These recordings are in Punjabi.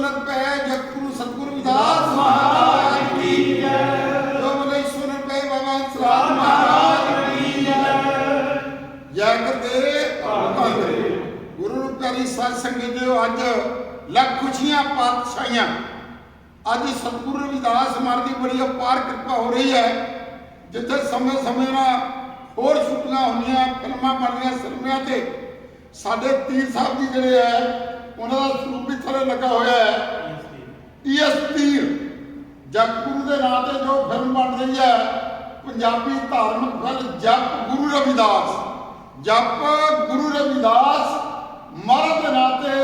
ਸੁਨਤ ਪੈ ਜਗਤਗੁਰੂ ਸਤਿਗੁਰੂ ਵਿਦਾਸ ਮਹਾਰਾਜ ਕੀ ਜੈ। ਜੋ ਬੋਲੇ ਸੁਨਤ ਪੈ ਬਾਬਾ ਸਲਾਮ ਮਹਾਰਾਜ ਕੀ ਜੈ। ਜੈ ਕਰਦੇ ਭਗਤ ਗੁਰੂ ਪਿਆਰੀ ਸਾਧ ਸੰਗਤ ਜੀ ਅੱਜ। ਲੱਖ ਖੁਸ਼ੀਆਂ, ਪਾਤਸ਼ਾਹੀਆਂ। ਅੱਜ ਸਤਿਗੁਰੂ ਰਵਿਦਾਸ ਮਹਾਰਾਜ ਦੀ ਬੜੀ ਅਪਾਰ ਕਿਰਪਾ ਹੋ ਰਹੀ ਹੈ। ਜਿੱਥੇ ਸਮੇਂ ਸਮੇਂ ਨਾਲ ਹੋਰ ਛੁੱਟੀਆਂ ਹੁੰਦੀਆਂ, ਫਿਲਮਾਂ ਬਣਦੀਆਂ ਸਿਨੇਮਿਆਂ ਤੇ। ਸਾਡੇ ਤੀਰ ਸਾਹਿਬ ਜੀ ਜਿਹੜੇ ਹੈ, ਉਹਨਾਂ ਦਾ ਸਰੂਪ ਵੀ ਥੱਲੇ ਲੱਗਾ ਹੋਇਆ ਹੈ। ਜਗਤਗੁਰੂ ਦੇ ਨਾਂ ਤੇ ਜੋ ਫਿਲਮ ਬਣ ਰਹੀ ਹੈ, ਪੰਜਾਬੀ ਧਾਰਮਿਕ ਫਿਲਮ ਜਪ ਗੁਰੂ ਰਵਿਦਾਸ। ਜਪ ਗੁਰੂ ਰਵਿਦਾਸ ਮਹਾਰਾਜ ਦੇ ਨਾਂ ਤੇ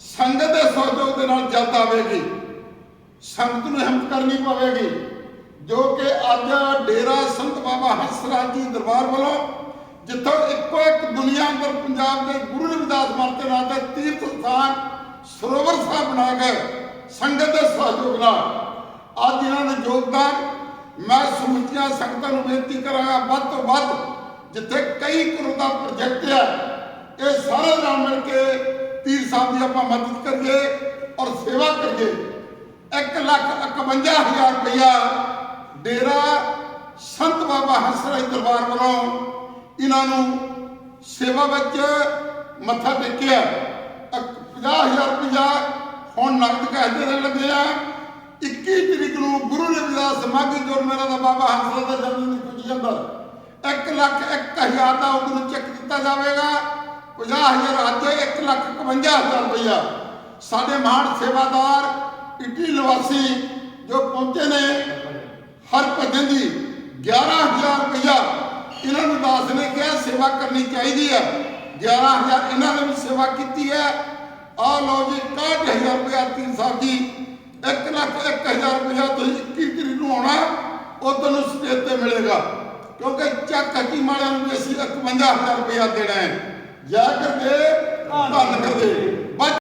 ਸੰਗਤ ਦੇ ਸਹਿਯੋਗ ਦੇ ਨਾਲ ਜਲਦ ਆਵੇਗੀ। ਸੰਗਤ ਨੂੰ ਹਿੰਮਤ ਕਰਨੀ ਪਵੇਗੀ, ਜੋ ਕਿ ਅੱਜ ਡੇਰਾ ਸੰਤ ਬਾਬਾ ਹੰਸਰਾਜ ਜੀ ਦਰਬਾਰ ਵੱਲੋਂ ਜਿੱਥੋਂ ਇੱਕੋ ਇੱਕ ਦੁਨੀਆ ਅੰਦਰ ਪੰਜਾਬ ਦੇ ਗੁਰੂ ਰਵਿਦਾਸ ਮਹਾਰਾਜ ਦੇ ਨਾਂ ਤੇ ਤੀਰਥ ਸਥਾਨ ਸਰੋਵਰ ਸਾਹਿਬ ਬਣਾ ਗਏ ਸੰਗਤ ਦੇ ਸਹਿਯੋਗ ਨਾਲ ਇਹਨਾਂ ਮੈਂ ਸਮੁੱਚੀਆਂ ਸੰਗਤਾਂ ਨੂੰ ਬੇਨਤੀ ਕਰਾਂਗਾ ਵੱਧ ਤੋਂ ਵੱਧ ਜਿੱਥੇ ਕਈ ਕਰੋੜ ਦਾ ਪ੍ਰੋਜੈਕਟ ਹੈ ਇਹ ਸਾਰੇ ਨਾਲ ਮਿਲ ਕੇ ਤੀਰ ਸਾਹਿਬ ਦੀ ਆਪਾਂ ਮਦਦ ਕਰੀਏ ਔਰ ਸੇਵਾ ਕਰੀਏ। 1 ਲੱਖ 51000 ਰੁਪਇਆ ਡੇਰਾ ਸੰਤ ਬਾਬਾ ਹੰਸਰਾਜ ਦਰਬਾਰ ਵੱਲੋਂ ਇਹਨਾਂ ਨੂੰ ਸੇਵਾ ਵਿੱਚ ਮੱਥਾ ਟੇਕਿਆ। 50000 ਰੁਪਇਆ ਹੁਣ ਨਕਦ ਕੈਸ਼ ਦੇ ਦੇਣ 21 ਤਰੀਕ ਨੂੰ ਗੁਰੂ ਰਵਿਦਾਸ ਮਾਘੀ ਜੋੜ ਮੇਲਾ ਦਾ ਬਾਬਾ ਹੰਸਰਾਜ ਦਾ ਜਨਮ ਦਿਨ ਖੁਸ਼ੀ ਅੰਦਰ 1 ਲੱਖ 1000 ਦਾ ਉਹਨੂੰ ਚੈੱਕ ਦਿੱਤਾ ਜਾਵੇਗਾ। 50000 ਅੱਜ 1 ਲੱਖ 51000 ਰੁਪਇਆ ਸਾਡੇ ਮਹਾਨ ਸੇਵਾਦਾਰ ਇਟਲੀ ਨਿਵਾਸੀ ਜੋ ਪਹੁੰਚੇ ਨੇ, ਹਰਭਜਨ ਜੀ 11000 ਰੁਪਇਆ ਇਹਨਾਂ ਨੂੰ ਦਾਸ ਨੇ ਕਿਹਾ, ਸੇਵਾ ਕਰਨੀ ਚਾਹੀਦੀ ਹੈ। 11000 ਇਹਨਾਂ ਨੇ ਵੀ ਸੇਵਾ ਕੀਤੀ ਹੈ। ਆ ਲਓ ਜੀ 61000 ਰੁਪਇਆ ਤੀਨ ਸਾਹਿਬ ਜੀ। 1 ਲੱਖ 1000 ਰੁਪਇਆ ਤੁਸੀਂ 21 ਤਰੀਕ ਨੂੰ ਆਉਣਾ, ਉਹ ਤੁਹਾਨੂੰ ਸਟੇਜ ਤੇ ਮਿਲੇਗਾ। ਕਿਉਂਕਿ ਚੱਕ ਹਕੀਮ ਵਾਲਿਆਂ ਨੂੰ ਵੀ ਅਸੀਂ 51000 ਰੁਪਇਆ ਦੇਣਾ ਹੈ। ਜਾ ਕਰਕੇ ਧੰਨ ਕਰਦੇ